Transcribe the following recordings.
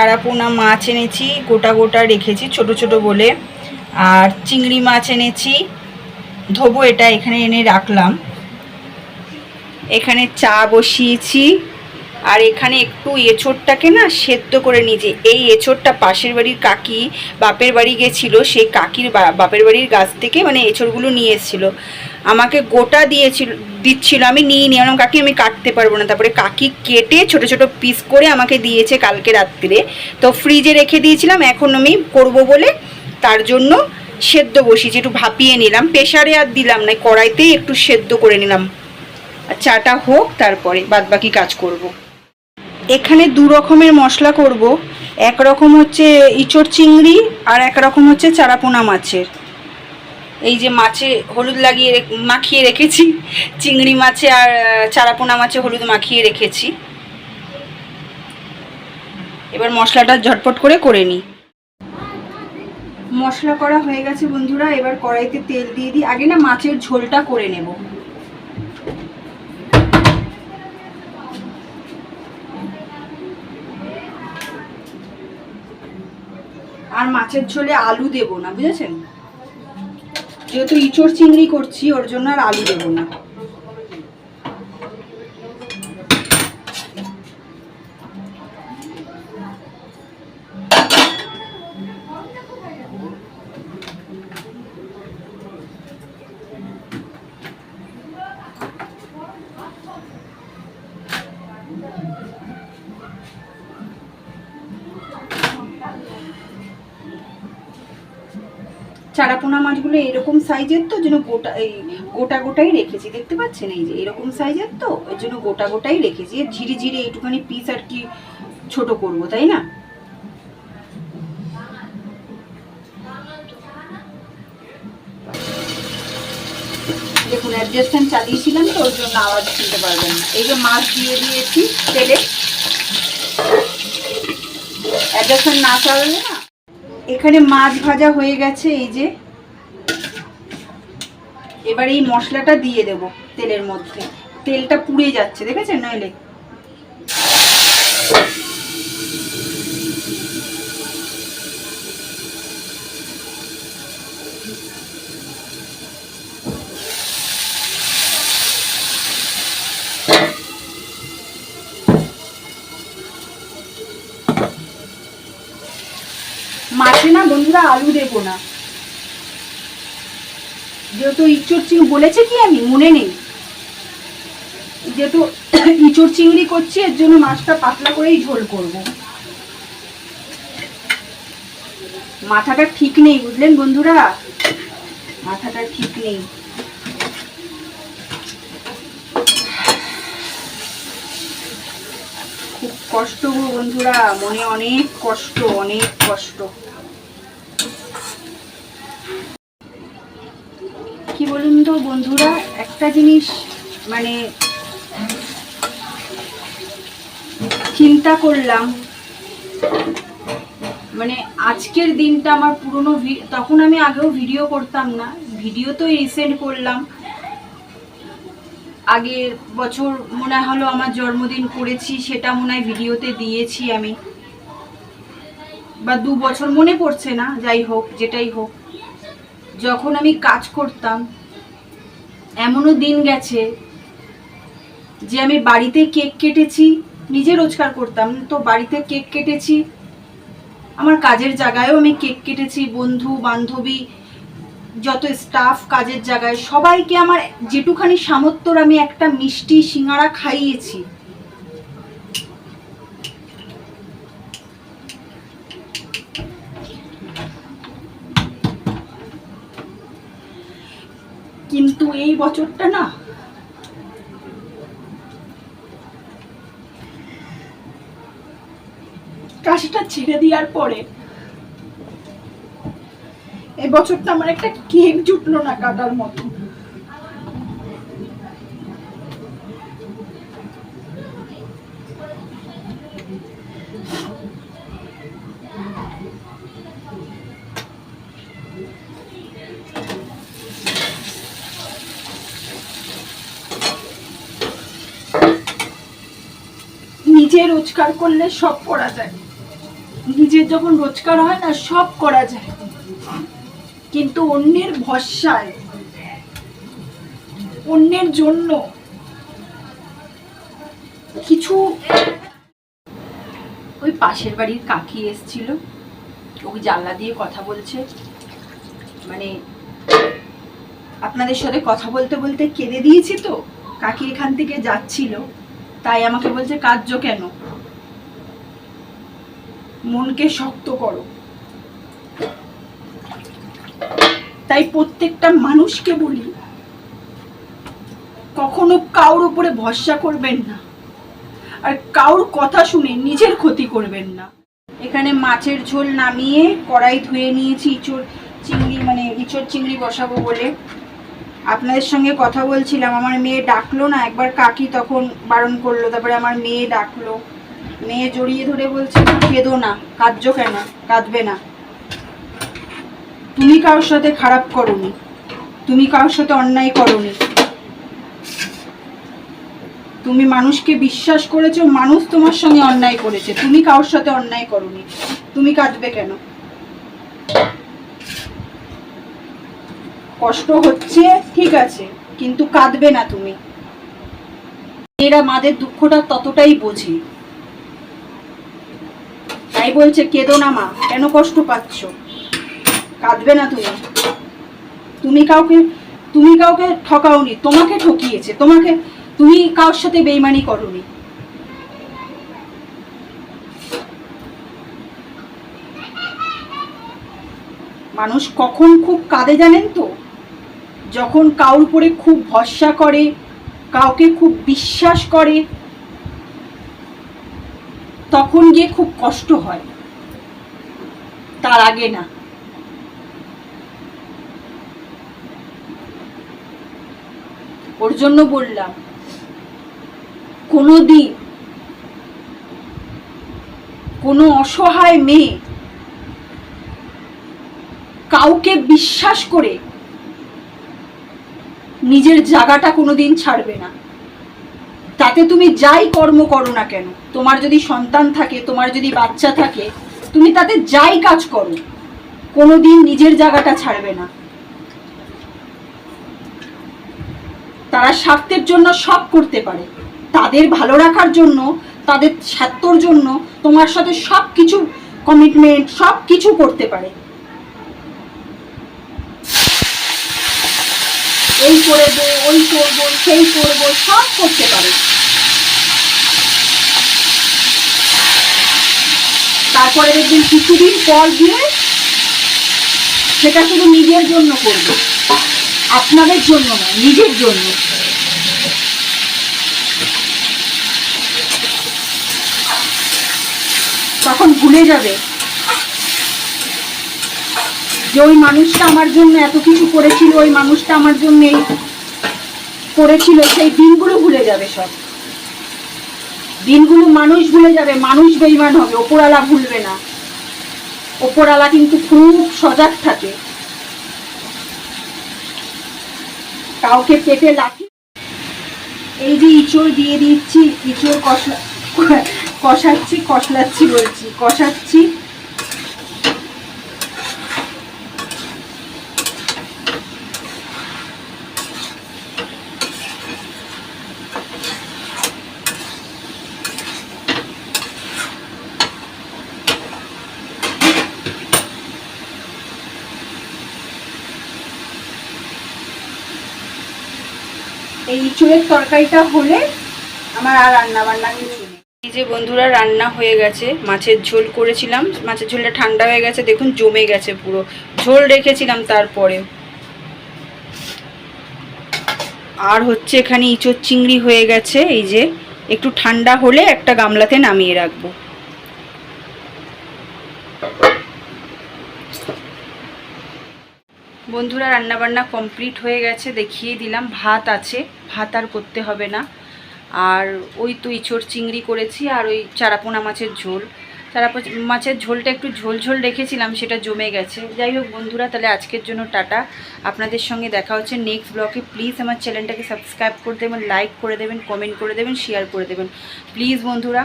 চারা পোনা মাছ এনেছি, গোটা গোটা রেখেছি, ছোট ছোট বলে। আর চিংড়ি মাছ এনেছি, ধোবো এটা এখানে এনে রাখলাম। এখানে চা বসিয়েছি, আর এখানে একটু এঁচোড়টাকে না সেদ্ধ করে নিয়েছি। এই এঁচোড়টা পাশের বাড়ির কাকি বাপের বাড়ি গেছিল, সেই কাকির বাপের বাড়ির গাছ থেকে মানে এঁচোড়গুলো নিয়ে এসেছিল। আমাকে গোটা দিয়েছিল, দিচ্ছিল, আমি নিয়ে নিই আমার কাকি আমি কাটতে পারব না। তারপরে কাকি কেটে ছোট ছোট পিস করে আমাকে দিয়েছে কালকে রাত্রে। তো ফ্রিজে রেখে দিয়েছিলাম, এখন আমি করব বলে তার জন্য সেদ্ধ বসিয়েছি, একটু ভাপিয়ে নিলাম। প্রেশারে আর দিলাম না, কড়াইতেই একটু সেদ্ধ করে নিলাম। আর চাটা হোক, তারপরে বাদবাকি কাজ করব। এখানে দু রকমের মশলা করব। এক রকম হচ্ছে ইচড় চিংড়ি আর এক রকম হচ্ছে চারাপোনা মাছের। এই যে মাছে হলুদ লাগিয়ে মাখিয়ে রেখেছি, চিংড়ি মাছে আর চারাপোনা মাছে হলুদ মাখিয়ে রেখেছি। এবার মশলাটা ঝটপট করে করে নিই। মশলা করা হয়ে গেছে বন্ধুরা, এবার কড়াইতে তেল দিয়ে দিই। আগে না মাছের ঝোলটা করে নেব। আর মাছের ঝোলে আলু দেব না, বুঝেছেন? যেহেতু ইঁচড় চিংড়ি করছি ওর জন্য আর আলু দেবো না। চারাপোনা মাছগুলো এরকম সাইজের তো, যেন গোটা এই গোটা গোটাই রেখেছি। দেখতে পাচ্ছেন এই যে, এরকম সাইজের তো ওই জন্য গোটা গোটাই রেখেছি। ঝিরি ঝিরি এইটুখানি পিস আর কি ছোট করব, তাই না? দেখুন অ্যাডজাস্টমেন্ট চালিয়েছিলাম তো, ওর জন্য আওয়াজ শুনতে পারবেন না। এই যে মাছ দিয়ে দিয়েছি তেলে। অ্যাডজাস্টমেন্ট না চালালে না এখানে মাছ ভাজা হয়ে গেছে, এই যে। এবার এই মশলাটা দিয়ে দেব তেলের মধ্যে। তেলটা পুড়ে যাচ্ছে, দেখেছেন নইলে মাছে বন্ধুরা আলু দেবো না। যেহেতু ইঁচড় চিংড়ি বলেছে কি আমি, মনে নেই। যেহেতু ইঁচড় চিংড়ি করছি, এর জন্য মাছটা পাতলা করেই ঝোল করব। মাথাটা ঠিক নেই, বুঝলেন বন্ধুরা? মাথাটা ঠিক নেই। খুব কষ্ট গো বন্ধুরা, মনে অনেক কষ্ট অনেক কষ্ট। কি বলুন তো বন্ধুরা, একটা জিনিস মানে চিন্তা করলাম মানে আজকের দিনটা আমার পুরনো তখন আমি আগেও ভিডিও করতাম না ভিডিও তো রিসেন্ট করলাম। আগের বছর মনে হলো আমার জন্মদিন করেছি, সেটা মনে হয় ভিডিওতে দিয়েছি আমি। বা দু বছর মনে পড়ছে না, যাই হোক, যেটাই হোক। যখন আমি কাজ করতাম এমনও দিন গেছে যে আমি বাড়িতে কেক কেটেছি, নিজে রোজগার করতাম। তো বাড়িতে কেক কেটেছি, আমার কাজের জায়গায়ও আমি কেক কেটেছি, বন্ধু, বান্ধবী, যত স্টাফ কাজের জায়গায়, সবাইকে আমার যেটুখানি সামর্থ্যর আমি একটা মিষ্টি সিঙ্গারা খাইয়েছি। কিন্তু এই বছরটা না। কাশিটা ছেড়ে দেওয়ার পরে এই বছরটা আমার একটা কেক জুটলো না কাটার মতো। নিজে রোজগার করলে সব করা যায়। নিজের যখন রোজগার হয় না, সব করা যায়। কিন্তু অন্যের ভরসায়, অন্যের জন্য কিছু ওই পাশের বাড়ির কাকি এসছিল। ওই জানলা দিয়ে কথা বলছে। মানে আপনাদের সাথে কথা বলতে বলতে কেঁদে দিয়েছি তো। কাকি এখান থেকে যাচ্ছিল। তাই আমাকে বলছে কার্য কেন? মনকে শক্ত করো। তাই প্রত্যেকটা মানুষকে বলি, কখনো কাউর উপরে ভরসা করবেন না। আর কাউর কথা শুনে নিজের ক্ষতি করবেন না। এখানে মাছের ঝোল নামিয়ে কড়াই ধুয়ে নিয়েছি, ইঁচড় চিংড়ি মানে ইঁচড় চিংড়ি বসাবো বলে। আপনাদের সঙ্গে কথা বলছিলাম, আমার মেয়ে ডাকলো না, একবার কাকি তখন বারণ করল, তারপরে আমার মেয়ে ডাকলো। মেয়ে জড়িয়ে ধরে বলছে কেঁদো না, কাঁদছো কেন? কাঁদবে না। তুমি কারোর সাথে খারাপ করনি, তুমি কারোর সাথে অন্যায় করনি। তুমি মানুষকে বিশ্বাস করেছ, মানুষ তোমার সঙ্গে অন্যায় করেছে। তুমি কারোর সাথে অন্যায় করনি, তুমি কাঁদবে কেন? কষ্ট হচ্ছে, ঠিক আছে, কিন্তু কাঁদবে না তুমি। এরা মাদের দুঃখটা ততটাই বোঝে। তাই বলছে, কেঁদো না মা, কেন কষ্ট পাচ্ছ? কাঁদবে না তুমি। তুমি কাউকে তুমি কাউকে ঠকাওনি, তোমাকে ঠকিয়েছে, তোমাকে, তুমি কারোর সাথে বেইমানি করনি। মানুষ কখন খুব কাঁদে জানেন তো? যখন কাউর উপরে খুব ভরসা করে, কাউকে খুব বিশ্বাস করে, তখন গিয়ে খুব কষ্ট হয়। তার আগে না। ওর জন্য বললাম কোনো দিন কোনো অসহায় মেয়ে কাউকে বিশ্বাস করে নিজের জায়গাটা কোনোদিন ছাড়বে না। তাতে তুমি যাই কর্ম করো না কেন, তোমার যদি সন্তান থাকে, তোমার যদি বাচ্চা থাকে, তুমি তাতে যাই কাজ করো, কোনোদিন নিজের জায়গাটা ছাড়বে না। তারা স্বার্থের জন্য সব করতে পারে। তাদের ভালো রাখার জন্য, তাদের স্বার্থর জন্য তোমার সাথে সব কিছু কমিটমেন্ট সব কিছু করতে পারে। এই করে করব, ওই করব, সেই করব, সব করতে পারে। তারপরে দেখবেন কিছুদিন পর গিয়ে সেটা শুধু নিজের জন্য করবে। আপনাদের জন্য না, নিজের জন্য। তখন ভুলে যাবে। যে ওই মানুষটা আমার জন্য এত কিছু করেছিল, ওই মানুষটা আমার জন্য এই করেছিল, সেই দিনগুলো ভুলে যাবে সব। দিনগুলো মানুষ ভুলে যাবে, মানুষ বেইমান হবে ওপরালা ভুলবে না। ওপরালা কিন্তু খুব সজাগ থাকে। কাউকে পেটে লাঠি এই যে ইঁচড় দিয়ে দিচ্ছি, ইঁচড় কষা, কষাচ্ছি, কষলাচ্ছি বলছি, কষাচ্ছি। ইঁচড়ের তরকারিটা হলে আমার আর রান্না বান্না কিছু এই যে বন্ধুরা, রান্না হয়ে গেছে। মাছের ঝোল করেছিলাম। মাছের ঝোলটা ঠান্ডা হয়ে গেছে। দেখুন, জমে গেছে পুরো। ঝোল রেখেছিলাম তারপরে। আর হচ্ছে এখানে ইঁচড় চিংড়ি হয়ে গেছে। এই যে, একটু ঠান্ডা হলে একটা গামলাতে নামিয়ে রাখব। বন্ধুরা, রান্নাবান্না কমপ্লিট হয়ে গেছে, দেখিয়ে দিলাম। ভাত আছে, ভাত আর করতে হবে না। আর ওই তো ইঁচড় চিংড়ি করেছি আর ওই চারাপোনা মাছের ঝোল। চারাপো মাছের ঝোলটা একটু ঝোল ঝোল রেখেছিলাম, সেটা জমে গেছে। যাই হোক বন্ধুরা, তাহলে আজকের জন্য টাটা। আপনাদের সঙ্গে দেখা হচ্ছে নেক্সট ব্লগে প্লিজ আমার চ্যানেলটাকে সাবস্ক্রাইব করে দেবেন লাইক করে দেবেন কমেন্ট করে দেবেন শেয়ার করে দেবেন। প্লিজ বন্ধুরা,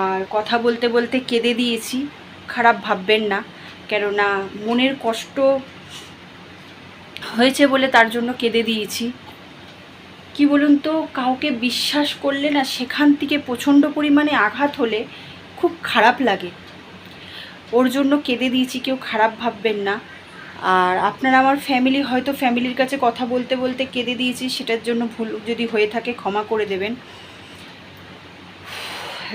আর কথা বলতে বলতে কেঁদে দিয়েছি। খারাপ ভাববেন না, কেননা মনের কষ্ট হয়েছে বলে তার জন্য কেঁদে দিয়েছি। কি বলুন তো, কাউকে বিশ্বাস করলে না সেখান থেকে প্রচণ্ড পরিমাণে আঘাত হলে খুব খারাপ লাগে। ওর জন্য কেঁদে দিয়েছি, কেউ খারাপ ভাববেন না। আর আপনারা আমার ফ্যামিলি হয়তো ফ্যামিলির কাছে কথা বলতে বলতে কেঁদে দিয়েছি, সেটার জন্য ভুল যদি হয়ে থাকে ক্ষমা করে দেবেন।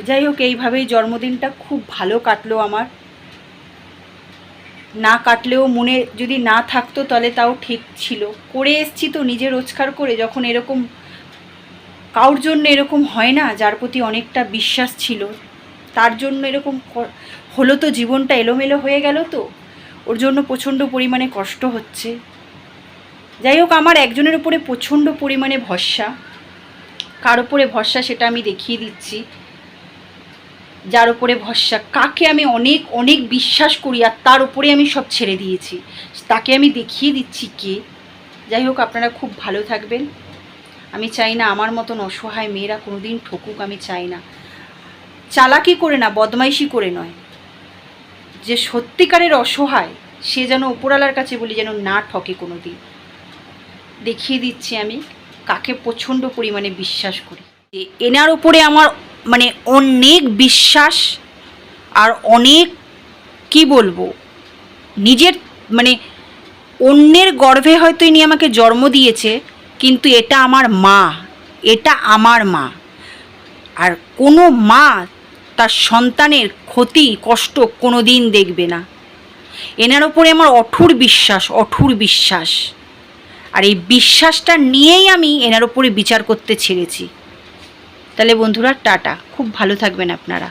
যাই হোক, এইভাবেই জন্মদিনটা খুব ভালো কাটলো আমার। না কাটলেও মনে যদি না থাকতো তাহলে তাও ঠিক ছিল। করে এসছি তো নিজে রোজগার করে, যখন এরকম কারোর জন্য এরকম হয় না, যার প্রতি অনেকটা বিশ্বাস ছিল। তার জন্য এরকম হলো তো জীবনটা এলোমেলো হয়ে গেল তো। ওর জন্য প্রচণ্ড পরিমাণে কষ্ট হচ্ছে। যাই হোক, আমার একজনের উপরে প্রচণ্ড পরিমাণে ভরসা। কার উপরে ভরসা সেটা আমি দেখিয়ে দিচ্ছি। যার উপরে ভরসা। কাকে আমি অনেক অনেক বিশ্বাস করি আর তার উপরে আমি সব ছেড়ে দিয়েছি। তাকে আমি দেখিয়ে দিচ্ছি কে? যাই হোক, আপনারা খুব ভালো থাকবেন। আমি চাই না আমার মতন অসহায় মেয়েরা কোনো দিন ঠকুক, আমি চাই না। চালাকি করে না, বদমাইশি করে নয়। যে সত্যিকারের অসহায়, সে যেন ওপরালার কাছে বলি যেন না ঠকে কোনো দিন দেখিয়ে দিচ্ছি আমি কাকে প্রচণ্ড পরিমাণে বিশ্বাস করি। যে এনার ওপরে আমার মানে অনেক বিশ্বাস আর অনেক, কি বলব, নিজের মানে অন্যের গর্ভে হয়তো ইনি আমাকে জন্ম দিয়েছে, কিন্তু এটা আমার মা, এটা আমার মা। আর কোনো মা তার সন্তানের ক্ষতি, কষ্ট কোনো দিন দেখবে না। এনার ওপরে আমার অঠুর বিশ্বাস অঠুর বিশ্বাস। আর এই বিশ্বাসটা নিয়েই আমি এনার ওপরে বিচার করতে ছেড়েছি। তাহলে বন্ধুরা টাটা। খুব ভালো থাকবেন আপনারা।